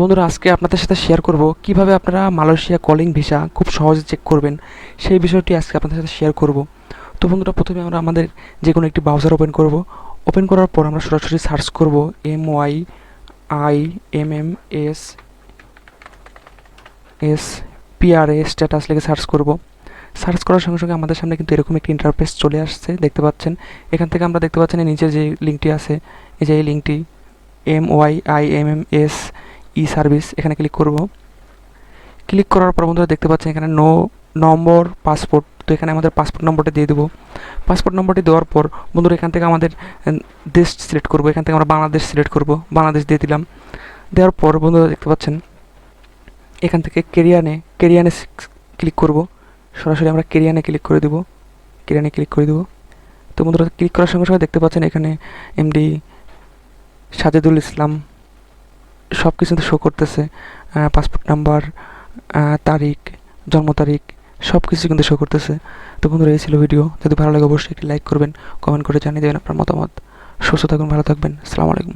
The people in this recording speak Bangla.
বন্ধুরা, আজকে আপনাদের সাথে শেয়ার করব কীভাবে আপনারা মালয়েশিয়া কলিং ভিসা খুব সহজে চেক করবেন, সেই বিষয়টি আজকে আপনাদের সাথে শেয়ার করব। তো বন্ধুরা, প্রথমে আমরা আমাদের যে কোনো একটি ব্রাউজার ওপেন করব। ওপেন করার পর আমরা সরাসরি সার্চ করব M Y I M M S S P R A status লিখে সার্চ করব। সার্চ করার সঙ্গে সঙ্গে আমাদের সামনে কিন্তু এরকম একটি ইন্টারফেস চলে আসছে, দেখতে পাচ্ছেন। এখান থেকে আমরা দেখতে পাচ্ছেন নিচে যে লিঙ্কটি আছে, এই যে এই লিঙ্কটি M Y I M M S E service এখানে ক্লিক করব। ক্লিক করার পর বন্ধুরা দেখতে পাচ্ছেন এখানে নো নম্বর পাসপোর্ট তো এখানে আমাদের পাসপোর্ট নম্বরটা দিয়ে দেবো। পাসপোর্ট নম্বরটি দেওয়ার পর বন্ধুরা এখান থেকে আমাদের দেশ সিলেক্ট করব। এখান থেকে আমরা বাংলাদেশ সিলেক্ট করব। বাংলাদেশ দিয়ে দিলাম। দেওয়ার পর বন্ধুরা দেখতে পাচ্ছেন, এখান থেকে কেরিয়ানে কেরিয়ানে ক্লিক করব। সরাসরি আমরা কেরিয়ানে ক্লিক করে দেবো। কেরিয়ানে ক্লিক করে দেবো। তো বন্ধুরা ক্লিক করার সঙ্গে সঙ্গে দেখতে পাচ্ছেন এখানে এমডি সাজেদুল ইসলাম সব কিছুতে শো করতেছে পাসপোর্ট নাম্বার তারিখ, জন্ম তারিখ সব কিছু কিন্তু শো করতেছে। তো বন্ধুরা, এই ছিল ভিডিও যদি ভালো লাগে, অবশ্যই একটি লাইক করবেন কমেন্ট করে জানিয়ে দেবেন আপনার মতামত। সুস্থ থাকুন, ভালো থাকবেন। আসসালামু আলাইকুম।